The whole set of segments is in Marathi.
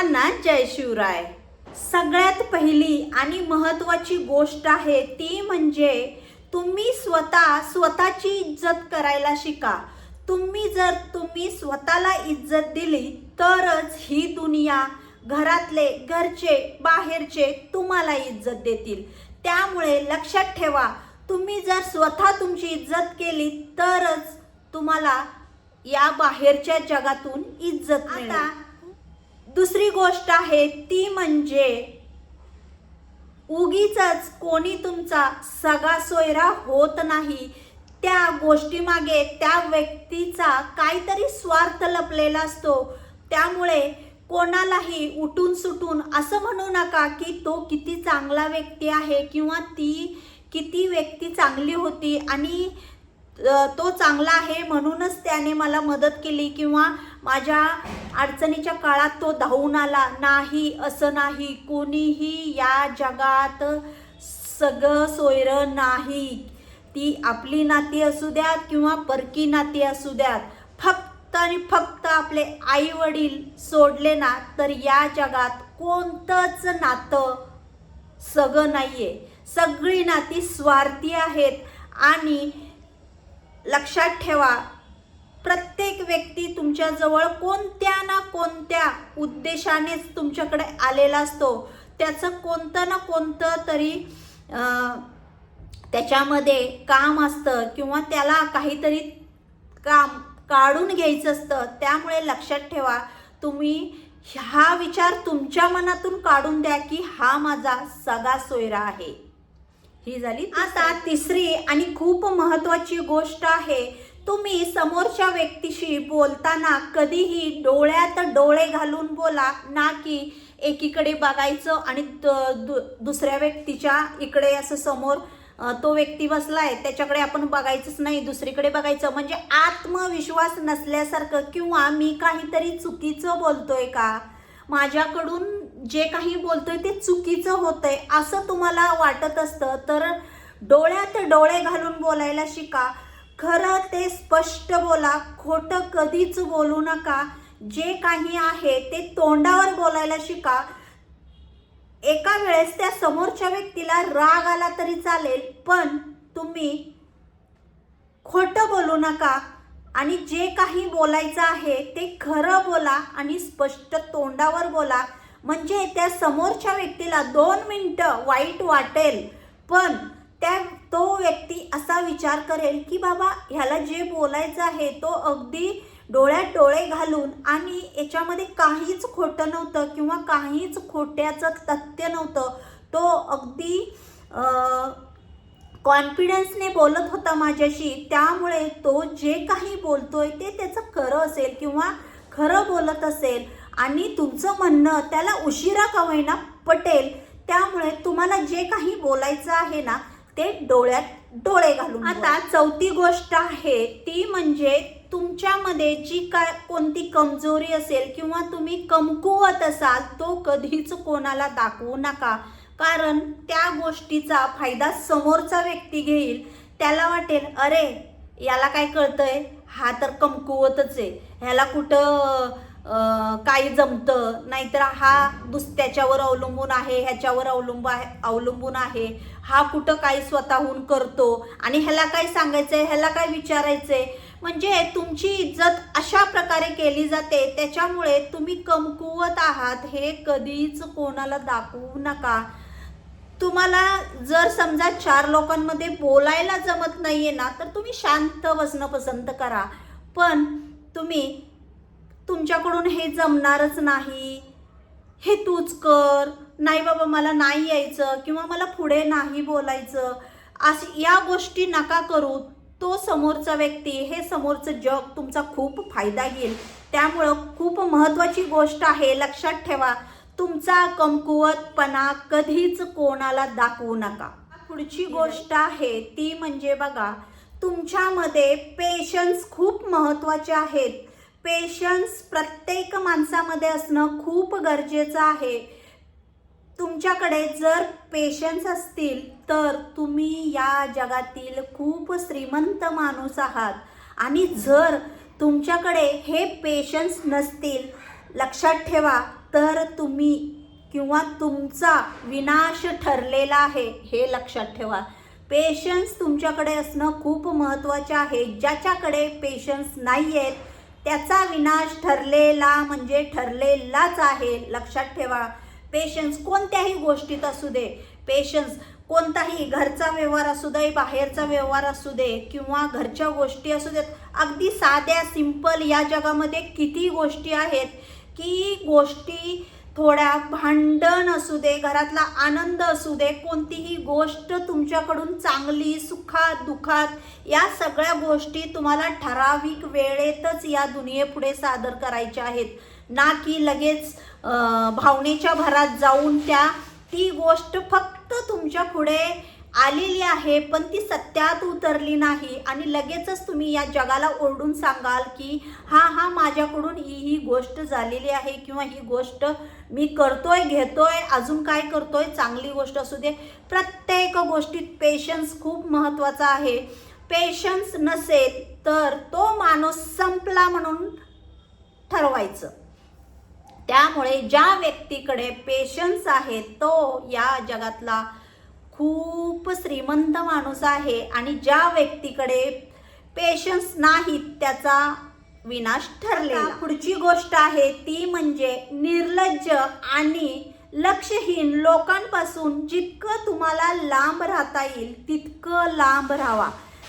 सर्वांना जय शिवराय. सगळ्यात पहिली आणि महत्वाची गोष्ट आहे ती म्हणजे तुम्ही स्वतः स्वतःची इज्जत करायला शिका. तुम्ही जर तुम्ही स्वतःला इज्जत दिली तरच ही दुनिया घरातले घरचे बाहेरचे तुम्हाला इज्जत देतील. त्यामुळे लक्षात ठेवा तुम्ही जर स्वतः तुमची इज्जत केली तरच तुम्हाला या बाहेरच्या जगातून इज्जत आता दुसरी गोष्ट आहे ती म्हणजे उगीच कोणी तुमचा सगा सोयरा होत नाही. त्या गोष्टीमागे त्या व्यक्तीचा काहीतरी स्वार्थ लपलेला असतो. त्यामुळे कोणालाही उठून सुटून असं म्हणू नका की तो किती चांगला व्यक्ती आहे किंवा ती किती व्यक्ती चांगली होती आणि तो चांगला आहे म्हणूनच त्याने मला मदत केली किंवा माझ्या अडचणीच्या काळात तो धावून आला. नाही असं नाही. कोणीही या जगात सगळं सोयरं नाही. ती आपली नाती असू द्यात किंवा परकी नाती असू द्यात. फक्त आणि फक्त आपले आई वडील सोडले ना तर या जगात कोणतंच नातं सगळं नाहीये. सगळी नाती स्वार्थी आहेत. आणि लक्षात ठेवा प्रत्येक व्यक्ती तुमच्याजवळ कोणत्या ना कोणत्या उद्देशानेच तुमच्याकडे आलेला असतो. त्याचं कोणतं ना कोणतं तरी अं, त्याच्यामध्ये काम असतं किंवा त्याला काहीतरी काम काढून घ्यायचं असतं. त्यामुळे लक्षात ठेवा तुम्ही हा विचार तुमच्या मनातून काढून द्या की हा माझा सगळा सोयरा आहे. ही झाली आता तिसरी. आणि खूप महत्वाची गोष्ट आहे तुम्ही समोरच्या व्यक्तीशी बोलताना कधीही डोळ्यात डोळे घालून बोला ना की एकीकडे बघायचं आणि द- दु- दुसऱ्या व्यक्तीच्या इकडे असं समोर तो व्यक्ती बसला आहे त्याच्याकडे आपण बघायचंच नाही दुसरीकडे बघायचं. म्हणजे आत्मविश्वास नसल्यासारखं किंवा मी काहीतरी चुकीचं बोलतोय का? माझ्याकडून जे काही बोलतोय ते चुकीचं होतंय असं तुम्हाला वाटत असतं तर डोळ्यात डोळे घालून बोलायला शिका. खरं ते स्पष्ट बोला खोटं कधीच बोलू नका. जे काही आहे ते तोंडावर बोलायला शिका. एका वेळेस त्या समोरच्या व्यक्तीला राग आला तरी चालेल पण तुम्ही खोटं बोलू नका आणि जे काही बोलायचं आहे ते खरं बोला आणि स्पष्ट तोंडावर बोला. म्हणजे त्या समोरच्या व्यक्तीला दोन मिनटं वाईट वाटेल पण त्या तो व्यक्ती असा विचार करेल की बाबा ह्याला जे बोलायचं आहे तो अगदी डोळ्यात डोळे घालून आणि याच्यामध्ये काहीच खोटं नव्हतं किंवा काहीच खोट्याचं तथ्य नव्हतं. तो अगदी कॉन्फिडन्सने बोलत होता माझ्याशी. त्यामुळे तो जे काही बोलतोय ते त्याचं खरं असेल किंवा खरं बोलत असेल. आणि तुमचं म्हणणं त्याला उशिरा का होईना पटेल. त्यामुळे तुम्हाला जे काही बोलायचं आहे ना ते डोळ्यात डोळे घालून आता चौथी गोष्ट आहे ती म्हणजे तुमच्यामध्ये जी काय कोणती कमजोरी असेल किंवा तुम्ही कमकुवत असाल तो कधीच कोणाला दाखवू नका. कारण त्या गोष्टीचा फायदा समोरचा व्यक्ती घेईल. त्याला वाटेल अरे याला काय कळतंय? हा तर कमकुवतच आहे. ह्याला कुठं काय जमतं नाहीतर हा दुस त्याच्यावर अवलंबून आहे ह्याच्यावर अवलंब आहे अवलंबून आहे. हा कुठं काही स्वतःहून करतो आणि ह्याला काय सांगायचं आहे ह्याला काय विचारायचं आहे म्हणजे तुमची इज्जत अशा प्रकारे केली जाते त्याच्यामुळे तुम्ही कमकुवत आहात हे कधीच कोणाला दाखवू नका. तुम्हाला जर समजा चार लोकांमध्ये बोलायला जमत नाहीये ना तर तुम्ही शांत बसणं पसंत करा. पण तुम्ही तुमच्याकडून हे जमणारच नाही. हे तूच कर. नाही बाबा मला नाही यायचं किंवा मला पुढे नाही बोलायचं. अशी या गोष्टी नका करू. तो समोरचा व्यक्ती हे समोरचं जग तुमचा खूप फायदा घेईल. त्यामुळं खूप महत्त्वाची गोष्ट आहे लक्षात ठेवा. तुमचा कमकुवतपणा कधीच कोणाला दाखवू नका. पुढची गोष्ट आहे ती म्हणजे बघा तुमच्यामध्ये पेशन्स खूप महत्त्वाचे आहेत. पेशन्स प्रत्येक माणसामध्ये असणं खूप गरजेचं आहे. तुमच्याकडे जर पेशन्स असतील तर तुम्ही या जगातील खूप श्रीमंत माणूस आहात. आणि जर तुमच्याकडे हे पेशन्स नसतील लक्षात ठेवा तर तुम्ही किंवा तुमचा विनाश ठरलेला आहे हे लक्षात ठेवा. पेशन्स तुमच्याकडे असणं खूप महत्त्वाचे आहे. ज्याच्याकडे पेशन्स नाही आहेत त्याचा विनाश ठरलेला म्हणजे ठरलेलाच आहे. लक्षात ठेवा. पेशन्स कोणत्याही गोष्टीत असू दे. पेशन्स कोणताही घरचा व्यवहार असू दे बाहेरचा व्यवहार असू दे किंवा घरच्या गोष्टी असू देत अगदी साध्या सिंपल या जगामध्ये किती गोष्टी आहेत की गोष्टी थोड्या भांडण असू दे घरातला आनंद असू दे कोणतीही गोष्ट तुमच्याकडून चांगली सुखात दुखात या सगळ्या गोष्टी तुम्हाला ठराविक वेळेतच या दुनियेपुढे सादर करायच्या आहेत. ना की लगेच भावनेच्या भरात जाऊन त्या ती गोष्ट फक्त तुमच्यापुढे आलेली आहे पण ती सत्यात उतरली नाही. आणि लगेचच तुम्ही या जगाला ओरडून सांगाल की हा हा माझ्याकडून ही ही गोष्ट झालेली आहे किंवा ही गोष्ट मी करतोय घेतोय अजून काय करतोय चांगली गोष्ट असू दे. प्रत्येक गोष्टीत पेशन्स खूप महत्त्वाचा आहे. पेशन्स नसेल तर तो माणूस संपला म्हणून ठरवायचं. त्यामुळे ज्या व्यक्तीकडे पेशन्स आहे तो या जगातला खूप श्रीमंत माणूस आहे आणि ज्या व्यक्तीकडे पेशन्स नाहीत त्याचा विनाश ठरलेला. पुढची गोष्ट आहे ती म्हणजे निर्लज्ज आणि लक्षहीन लोकांपासून जितकं तुम्हाला लांब राहता येईल तितकं लांब राहावा.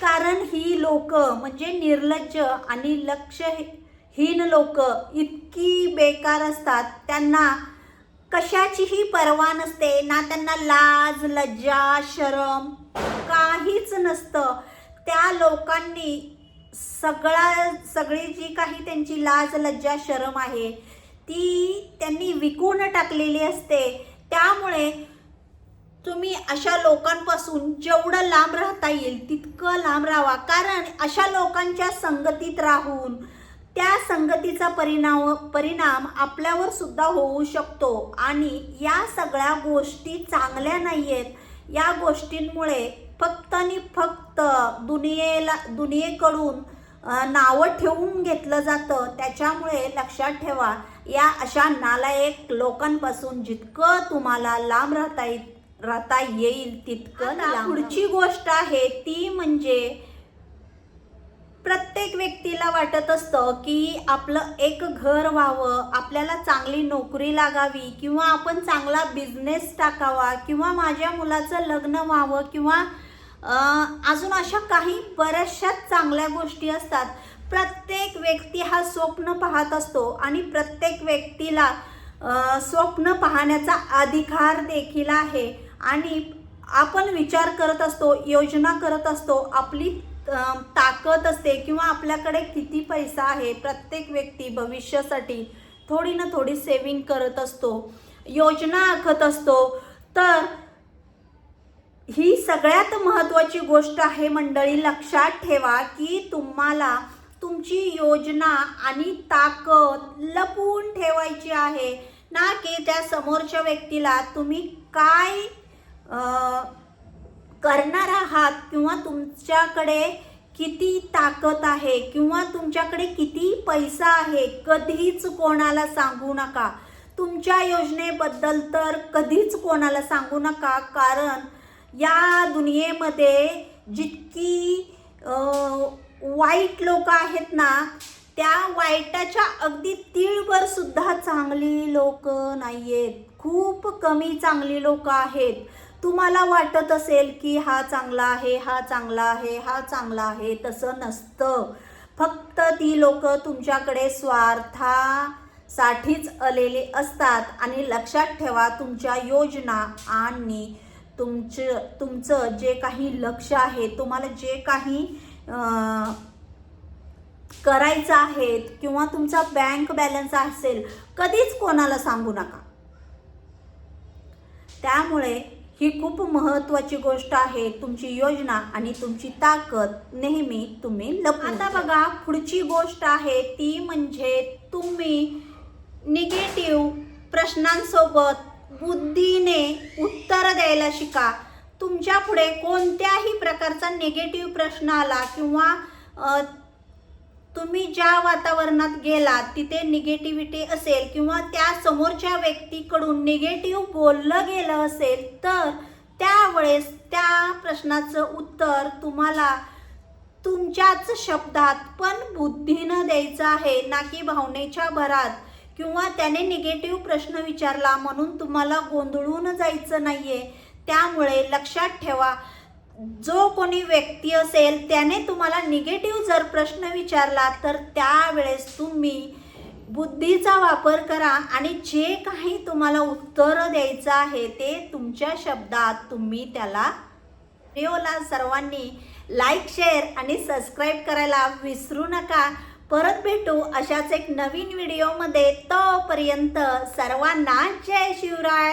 कारण ही लोक म्हणजे निर्लज्ज आणि लक्षहीन लोक इतकी बेकार असतात त्यांना कशाचीही पर्वा नसते ना त्यांना लाज लज्जा शरम काहीच नसतं. त्या लोकांनी सगळा सगळी जी काही त्यांची लाज लज्जा शरम आहे ती त्यांनी विकून टाकलेली असते. त्यामुळे तुम्ही अशा लोकांपासून जेवढं लांब राहता येईल तितकं लांब राहावा कारण अशा लोकांच्या संगतीत राहून त्या संगतीचा परिणाम परिणाम आपल्यावर सुद्धा होऊ शकतो. आणि या सगळ्या गोष्टी चांगल्या नाही आहेत या गोष्टींमुळे फक्त आणि फक्त दुनियेला दुनियेकडून नावं ठेवून घेतलं जातं. त्याच्यामुळे लक्षात ठेवा या अशा नालायक लोकांपासून जितकं तुम्हाला लांब राहता येईल राहता येईल तितकं पुढची गोष्ट आहे ती म्हणजे प्रत्येक व्यक्तीला वाटत असतं की आपलं एक घर व्हावं आपल्याला चांगली नोकरी लागावी किंवा आपण चांगला बिझनेस टाकावा किंवा माझ्या मुलाचं लग्न व्हावं किंवा अजून अशा काही बऱ्याचशा चांगल्या गोष्टी असतात. प्रत्येक व्यक्ती हा स्वप्न पाहत असतो आणि प्रत्येक व्यक्तीला स्वप्न पाहण्याचा अधिकार देखील आहे. आणि आपण विचार करत असतो योजना करत असतो आपली ताकद असते किंवा आपल्याकडे किती पैसा आहे प्रत्येक व्यक्ती भविष्यासाठी थोडी ना थोडी सेविंग करत असतो योजना आखत असतो. तर ही सगळ्यात महत्त्वाची गोष्ट आहे मंडळी लक्षात ठेवा की तुम्हाला तुमची योजना आणि ताकद लपवून ठेवायची आहे. ना की त्या समोरच्या व्यक्तीला तुम्ही काय करणार आहात किंवा तुमच्याकडे किती ताकद आहे किंवा तुमच्याकडे किती पैसा आहे कधीच कोणाला सांगू नका. तुमच्या योजनेबद्दल तर कधीच कोणाला सांगू नका कारण या दुनियेमध्ये जितकी वाईट लोक आहेत ना त्या वाईटाच्या अगदी तीळभर सुद्धा चांगली लोक नाही आहेत खूप कमी चांगली लोक आहेत. तुम्हाला वाटत असेल की हा चांगला आहे हा चांगला आहे हा चांगला आहे तसं नसतं. फक्त ती लोक तुमच्याकडे स्वार्थासाठीच आलेले असतात आणि लक्षात ठेवा तुमच्या योजना आणि तुमचं तुमचं जे काही लक्ष आहे तुम्हाला जे काही करायचं आहे किंवा तुमचा बँक बॅलन्स असेल कधीच कोणाला सांगू नका. त्यामुळे ही खूप महत्वाची गोष्ट आहे तुमची योजना आणि तुमची ताकद नेहमी तुम्ही आता बघा पुढची गोष्ट आहे ती म्हणजे तुम्ही निगेटिव्ह प्रश्नांसोबत बुद्धीने उत्तर द्यायला शिका. तुमच्यापुढे कोणत्याही प्रकारचा निगेटिव्ह प्रश्न आला किंवा तुम्ही ज्या वातावरणात गेलात तिथे निगेटिव्हिटी असेल किंवा त्या समोरच्या व्यक्तीकडून निगेटिव्ह बोललं गेलं असेल तर त्यावेळेस त्या प्रश्नाचं उत्तर तुम्हाला तुमच्याच शब्दात पण बुद्धीनं द्यायचं आहे ना की भावनेच्या भरात. किंवा त्याने निगेटिव्ह प्रश्न विचारला म्हणून तुम्हाला गोंधळून जायचं नाहीये. त्यामुळे लक्षात ठेवा जो कोणी व्यक्ती असेल त्याने तुम्हाला निगेटिव्ह जर प्रश्न विचारला तर त्यावेळेस तुम्ही बुद्धीचा वापर करा आणि जे काही तुम्हाला उत्तर द्यायचं आहे ते तुमच्या शब्दात तुम्ही त्याला व्हिडिओला सर्वांनी लाईक शेअर आणि सबस्क्राईब करायला विसरू नका. परत भेटू अशाच एक नवीन व्हिडिओमध्ये तोपर्यंत सर्वांना जय शिवराय.